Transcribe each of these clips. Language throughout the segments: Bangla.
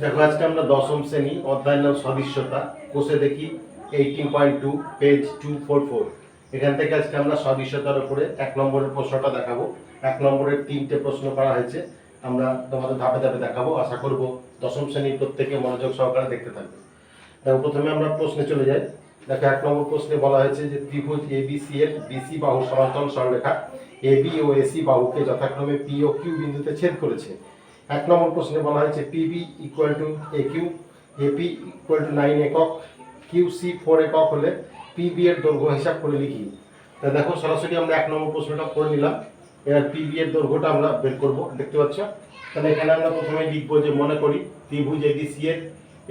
দেখো, আজকে আমরা দশম শ্রেণি অধ্যায় নাম সদৃশ্যতা কোষে দেখি eighteen point two page two four four এখান থেকে আজকে আমরা সদৃশ্যতার উপরে এক নম্বরের প্রশ্নটা দেখাবো। এক নম্বরের তিনটে প্রশ্ন করা হয়েছে। আমরা তোমাদের ধাপে ধাপে দেখাবো। আশা করব দশম শ্রেণির প্রত্যেকে মনোযোগ সহকারে দেখতে থাকবে। দেখো, প্রথমে আমরা প্রশ্নে চলে যাই। দেখো, এক নম্বর প্রশ্নে বলা হয়েছে যে ত্রিভুজ এ বি সি এর বিসি বাহু সমান্তরাল সরলরেখা এ বি ও এসি বাহুকে যথাক্রমে পি ও কিউ বিন্দুতে ছেদ করেছে। এক নম্বর প্রশ্নে বলা হয়েছে PB equal to A Q AP equal to nine একক কিউ সি ফোর একক হলে পিবি এর দৈর্ঘ্য হিসাব করে লিখি। তা দেখো, সরাসরি আমরা এক নম্বর প্রশ্নটা করে নিলাম। এবার পিবি এর দৈর্ঘ্যটা আমরা বের করব, দেখতে পাচ্ছ? তাহলে এখানে আমরা প্রথমে লিখব যে, মনে করি ত্রিভুজ এবিসি এর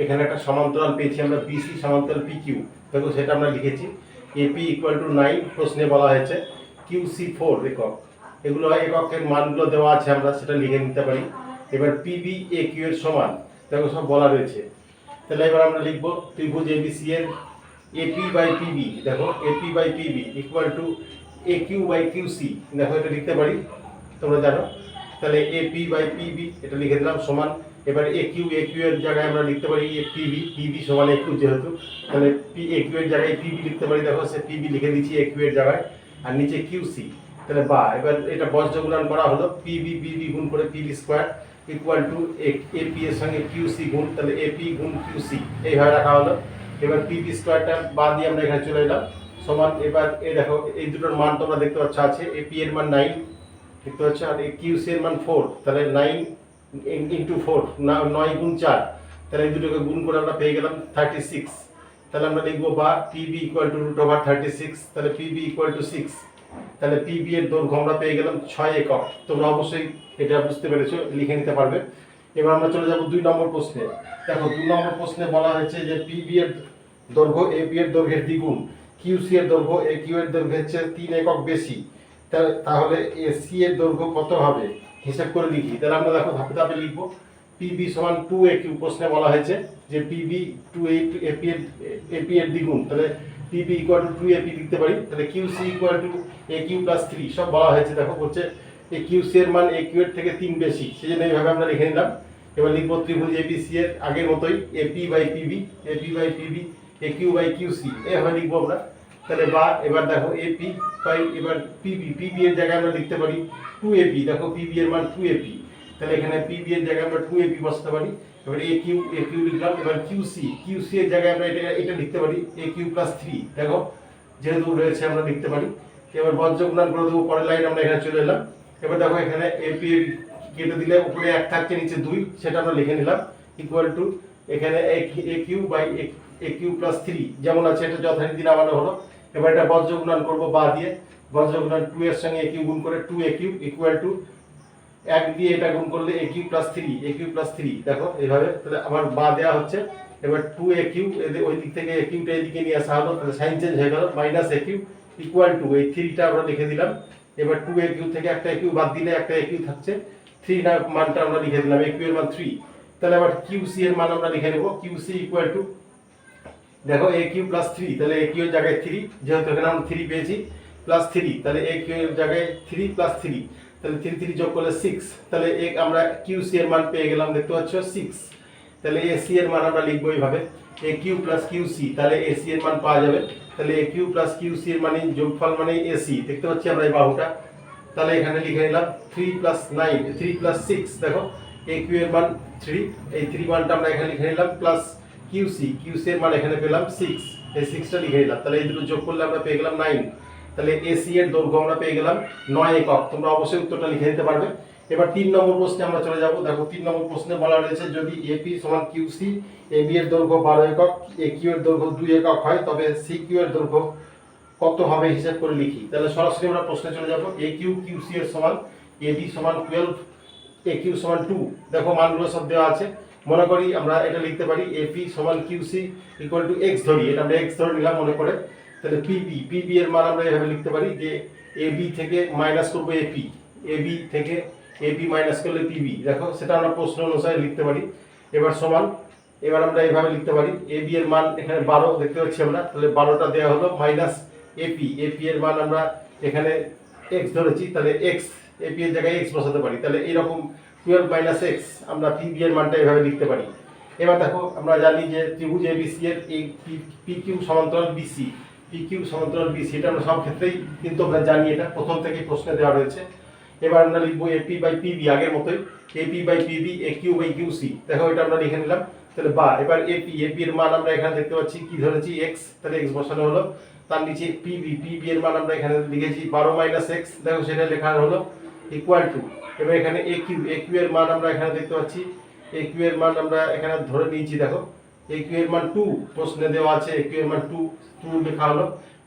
এখানে একটা সমান্তরাল পেয়েছি আমরা বিসি সমান্তরাল পি কিউ দেখো, সেটা আমরা লিখেছি। এপি ইকুয়াল টু নাইন প্রশ্নে বলা হয়েছে কিউ সি ফোর একক। এগুলো এককের মানগুলো দেওয়া আছে আমরা, সেটা লিখে নিতে পারি। এবার পিবি এ কিউ এর সমান, দেখো সব বলা রয়েছে। তাহলে এবার আমরা লিখব ত্রিভুজ এবিসি এর এপি বাই পিবি দেখো AP by PB equal to A Q by Q C দেখো এটা লিখতে পারি, তোমরা জানো? তাহলে এপি বাই পিবি এটা লিখে দিলাম, সমান। এবার এ কিউ এ কিউ এর জায়গায় আমরা লিখতে পারি এ পিবি পিবি সমান এ কিউ যেহেতু, তাহলে পি এ কিউ এর জায়গায় পিবি লিখতে পারি, দেখো সে পিবি লিখে দিচ্ছি এ কিউ এর জায়গায়, আর নিচে কিউ সি তাহলে বা, এবার এটা বজ্র গুণন করা হলো পিবি পিবি গুণ করে PB square equal to A P এর সঙ্গে কিউ সি গুণ, তাহলে এ পি গুণ কিউ সি এইভাবে রাখা হলো। এবার পিবি স্কোয়ারটা বাদ দিয়ে আমরা এখানে চলে এলাম। সমান, এবার এই দেখো, এই দুটোর মান তোমরা দেখতে পাচ্ছ, আছে এ পি এর মান নাইন দেখতে পাচ্ছ? আর এই কিউ সি এর মান ফোর তাহলে নাইন ইন্টু ফোর নয় গুণ চার। তাহলে এই দুটোকে গুণ করে আমরা পেয়ে গেলাম থার্টি সিক্স তাহলে আমরা লিখব বা PB equal to root over thirty six তাহলে পিবি ইকুয়াল টু সিক্স তাহলে পিবি এর দৈর্ঘ্য আমরা পেয়ে গেলাম ছয় একক। তোমরা অবশ্যই এটা বুঝতে পেরেছ, লিখে নিতে পারবে। এবার আমরা চলে যাব দুই নম্বর প্রশ্নে। দেখো, দুই নম্বর প্রশ্নে বলা হয়েছে যে পিবি এর দৈর্ঘ্য এ বি এর দৈর্ঘ্যের দ্বিগুণ। কিউ সি এর দৈর্ঘ্য এ কিউ এর দৈর্ঘ্যের চেয়ে তিন একক বেশি। তাহলে এ সি এর দৈর্ঘ্য কত হবে? হিসাব করে লিখি। তাহলে আমরা দেখো ধাপে ধাপে লিখব। পিবি সমান টু এ কিউ প্রশ্নে বলা হয়েছে যে পিবি টু এ এপি এর এপি এর দ্বিগুণ। তাহলে PB equal to two AP লিখতে পারি। তাহলে Q C equal to A Q plus three সব বলা হয়েছে, দেখো, বলছে এ কিউ সি এর মান এ কিউ এর থেকে তিন বেশি সেই জন্য এইভাবে আমরা লিখে নিলাম। এবার লিখব ত্রিভুজ এবিসি এর আগের মতোই AP by PB AP by PB A Q by Q C এভাবে লিখব আমরা। তাহলে বা, এবার দেখো এপি বাই এবার পিবি পিবি এর জায়গায় আমরা লিখতে পারি টু এপি দেখো পিবি এর মান টু এপি তাহলে এখানে পিবি এর জায়গায় আমরা টু এপি বসাতে পারি। এবার এ কিউ এ কিউ লিখলাম, এবার কিউ সি কিউ সি এর জায়গায় আমরা এটা এটা লিখতে পারি এ কিউ প্লাস থ্রি দেখো, যেহেতু রয়েছে, আমরা লিখতে পারি। এবার বজ্র গুণন করে দেবো, পরের লাইন আমরা এখানে চলে এলাম। এবার দেখো এখানে এপি কেটে দিলে উপরে এক থাকছে, নিচে দুই, সেটা আমরা লিখে নিলাম। ইকুয়াল টু এখানে A Q by A Q plus three যেমন আছে, এটা যথারীতি নামানো হলো। এবার এটা বজ্র গুণন করব বা দিয়ে। বজ্র গুণন টু এর সঙ্গে এ কিউ গুণ করে two A Q equal to এক দিয়ে এটা গুণ করলে A Q plus three A Q plus three দেখো, এইভাবে তাহলে আমার বা দেওয়া হচ্ছে। এবার টু এ কিউ ওই দিক থেকে এ কিউটা এদিকে নিয়ে আসা হলো, তাহলে সাইন চেঞ্জ হয়ে গেল minus A Q equal to এই থ্রিটা আমরা লিখে দিলাম। এবার টু এ কিউ থেকে একটা কিউ বাদ দিলে একটা কিউ থাকছে। থ্রি না মানটা আমরা লিখে দিলাম এ কিউ এর মান থ্রি তাহলে আবার কিউ সি এর মান আমরা লিখে নেব। কিউ সি ইকুয়াল টু দেখো এ কিউ প্লাস থ্রি তাহলে এ কিউ এর জায়গায় থ্রি যেহেতু এখানে আমরা থ্রি পেয়েছি প্লাস থ্রি তাহলে এ কিউ এর জায়গায় থ্রি প্লাস থ্রি তাহলে থ্রি থ্রি যোগ করলে সিক্স তাহলে এ আমরা কিউ সি এর মান পেয়ে গেলাম, দেখতে পাচ্ছ সিক্স তাহলে এ সি এর মান আমরা লিখব এইভাবে। এ কিউ প্লাস কিউ তাহলে এ সি এর মান পাওয়া যাবে। তাহলে A Q plus Q C এর মানে যোগফল মানে এ সি দেখতে পাচ্ছি আমরা এই বাহুটা। তাহলে এখানে লিখে নিলাম three plus nine three plus six দেখো এ কিউ এর মান থ্রি এই থ্রি মানটা আমরা এখানে লিখে নিলাম প্লাস কিউ সি কিউ এর মান এখানে পেলাম সিক্স এই সিক্সটা লিখে নিলাম। তাহলে এই দুটো যোগ করলে আমরা পেয়ে গেলাম নাইন তাহলে এসি এর দৈর্ঘ্য আমরা পেয়ে গেলাম নয় একক, তোমরা অবশ্যই উত্তরটা লিখে দিতে পারবে। এবার তিন নম্বর প্রশ্নে আমরা চলে যাব। দেখো, তিন নম্বর প্রশ্নে বলা রয়েছে, যদি এপি সমান কিউ সি এ বি এর দৈর্ঘ্য বারো একক এ কিউ এর দৈর্ঘ্য দুই একক হয়, তবে সি কিউ এর দৈর্ঘ্য কত হবে হিসাব করে লিখি। তাহলে সরাসরি আমরা প্রশ্নে চলে যাব। এ কিউ কিউ সি এর সমান এ বি সমান টুয়েলভ এ কিউ সমান টু দেখো মানগুলো সব দেওয়া আছে। মনে করি আমরা এটা লিখতে পারি এপি সমান Q C equal to X ধরি, এটা আমরা এক্স ধরে নিলাম মনে করে। তাহলে পিবি পিবি এর মান আমরা এভাবে লিখতে পারি যে এ বি থেকে মাইনাস করব এপি এ বি থেকে এপি মাইনাস করলে পিবি দেখো, সেটা আমরা প্রশ্ন অনুসারে লিখতে পারি। এবার সমান, এবার আমরা এইভাবে লিখতে পারি। এ বি এর মান এখানে বারো, দেখতে পাচ্ছি আমরা। তাহলে বারোটা দেওয়া হলো মাইনাস এপি এপি এর মান আমরা এখানে এক্স ধরেছি, তাহলে এক্স এপি এর জায়গায় এক্স বসাতে পারি। তাহলে এরকম টুয়েলভ মাইনাস এক্স আমরা পিবি এর মানটা এভাবে লিখতে পারি। এবার দেখো, আমরা জানি যে ত্রিভুজ এবিসি এর এই পি কিউ সমান্তরাল বিসি পি কিউ সমান্তরাল বিসি এটা আমরা সব ক্ষেত্রেই কিন্তু আমরা জানি এটা। প্রথম থেকে প্রশ্নে দেওয়া রয়েছে। এবার আমরা লিখব এপি বাই পিবি আগের মতোই। AP by PB A Q by Q C দেখো এটা আমরা লিখে নিলাম। তাহলে বা, এবার এপি এপি এর মান আমরা এখানে দেখতে পাচ্ছি। কি ধরেছি? এক্স তাহলে এক্স বসানো হলো। তার নিচে পিবি পিবি এর মান আমরা এখানে লিখেছি বারো মাইনাস এক্স দেখো সেটা লেখা হলো ইকুয়াল টু এবার এখানে এ কিউ এ কিউ এর মান আমরা এখানে দেখতে পাচ্ছি। এ কিউ এর মান আমরা এখানে ধরে নিয়েছি, দেখো। এ কিউ এর মান টু প্রশ্নে দেওয়া আছে এ কিউ এর মান টু টু লেখা হলো।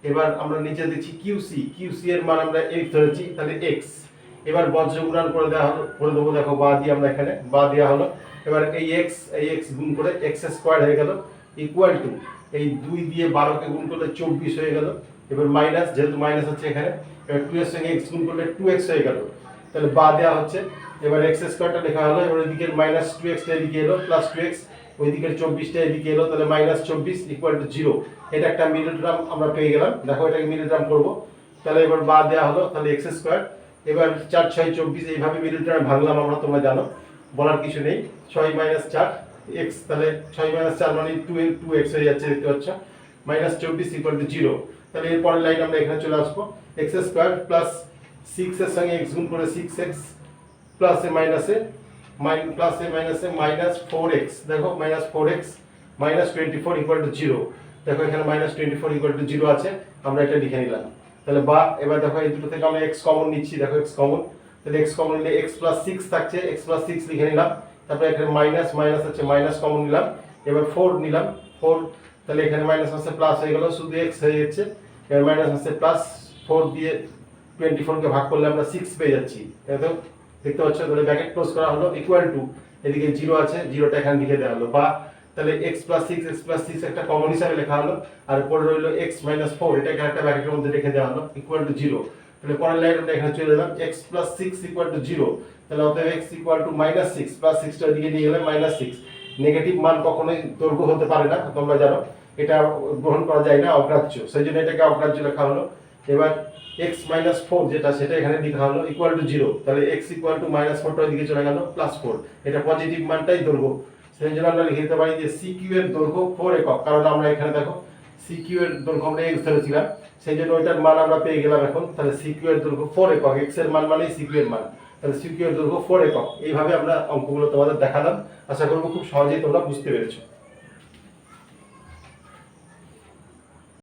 এবার আমরা নিচে দিচ্ছি কিউসি কিউসি এর মান আমরা এক্স ধরেছি, তাহলে এক্স এবার বজ্র গুণন করে দেওয়া হলো, করে দেবো, দেখো, বা দিয়ে আমরা এখানে, বা দেওয়া হলো। এবার এই এক্স এই এক্স গুণ করে এক্স স্কোয়ার হয়ে গেল ইকুয়াল টু এই দুই দিয়ে বারোকে গুণ করলে চব্বিশ হয়ে গেল। এবার মাইনাস যেহেতু মাইনাস হচ্ছে এখানে, এবার টু এর সঙ্গে এক্স গুণ করলে টু এক্স হয়ে গেল। তাহলে বা দেওয়া হচ্ছে। এবার এক্স স্কোয়ারটা লেখা হলো, এবার ওইদিকে মাইনাস টু এক্সটা এদিকে এলো প্লাস টু এক্স ওইদিকের চব্বিশটা এদিকে এলো, তাহলে মাইনাস চব্বিশ ইকুয়াল টু জিরো এটা একটা মিডল টার্ম আমরা পেয়ে গেলাম। দেখো এটাকে মিডল টার্ম করব। তাহলে এবার বা দেওয়া হলো, তাহলে এক্স স্কোয়ার এবার চার, ছয়, চব্বিশ, এইভাবে মিডল টার্ম ভাঙলাম আমরা, তোমরা জানো। বলার কিছু নেই। ছয় মাইনাস চার এক্স তাহলে ছয় মাইনাস চার মানে টু টু এক্স হয়ে যাচ্ছে, দেখতে পাচ্ছ? মাইনাস চব্বিশ ইকুয়াল টু জিরো তাহলে এর পরের লাইন আমরা এখানে চলে আসব। এক্স স্কোয়ার প্লাস সিক্স এর সঙ্গে এক্স গুণ করে সিক্স এক্স প্লাসে মাইনাসে মাইন প্লাসে মাইনাসে মাইনাস ফোর এক্স দেখো minus four X minus twenty four equal to zero দেখো, এখানে minus twenty four equal to zero আছে। আমরা এটা লিখে নিলাম। তাহলে বা, এবার দেখো এই দুটো থেকে আমরা এক্স কমন নিচ্ছি, দেখো এক্স কমন তাহলে এক্স কমন নিলে এক্স প্লাস সিক্স থাকছে এক্স প্লাস সিক্স লিখে নিলাম। তারপরে এখানে মাইনাস মাইনাস আছে মাইনাস কমন নিলাম। এবার ফোর নিলাম ফোর তাহলে এখানে মাইনাস আছে প্লাস হয়ে গেল, শুধু এক্স হয়ে যাচ্ছে। এবার মাইনাস আছে প্লাস ফোর দিয়ে টোয়েন্টি ফোরকে ভাগ করলে আমরা সিক্স পেয়ে যাচ্ছি, তাই তো? দেখতে পাচ্ছ? তাহলে ব্র্যাকেট ক্লোজ করা হলো ইকুয়াল টু এদিকে জিরো আছে জিরোটা এখানে লিখে দেওয়া হলো। বা তাহলে X plus six X plus six একটা কমন হিসাবে লেখা হলো, আর পরে রইল এক্স মাইনাস ফোর এটাকে একটা ব্র্যাকেটের মধ্যে রেখে দেওয়া হলো ইকুয়াল টু জিরো তাহলে পরের লাইন আমরা এখানে চলে এলাম X plus six equal to zero তাহলে অতএব X equal to minus six plus সিক্সটা দিকে নিয়ে গেলে মাইনাস সিক্স নেগেটিভ মান কখনোই দৈর্ঘ্য হতে পারে না, তোমরা জানো, এটা গ্রহণ করা যায় না, অগ্রাহ্য। সেই জন্য এটাকে অগ্রাহ্য লেখা হলো। এবার এক্স মাইনাস ফোর যেটা, সেটা এখানে লেখা হলো ইকুয়াল টু জিরো তাহলে এক্স ইকুয়াল টু মাইনাস ফোরটা ওইদিকে চলে গেল প্লাস ফোর এটা পজিটিভ মানটাই দৈর্ঘ্য। সেই জন্য আমরা লিখে দিতে পারি যে সি কিউ এর দৈর্ঘ্য ফোর একক। কারণ আমরা এখানে দেখো সি কিউ এর দৈর্ঘ্য আমরা এক্স ধরেছিলাম সেই জন্য ওইটার মান আমরা পেয়ে গেলাম এখন। তাহলে সি কিউ এর দৈর্ঘ্য ফোর একক। এক্সের মান মানে সি কিউ এর মান। তাহলে সি কিউ এর দৈর্ঘ্য ফোর একক। এইভাবে আমরা অঙ্কগুলো তোমাদের দেখালাম। আশা করব খুব সহজেই তোমরা বুঝতে পেরেছ।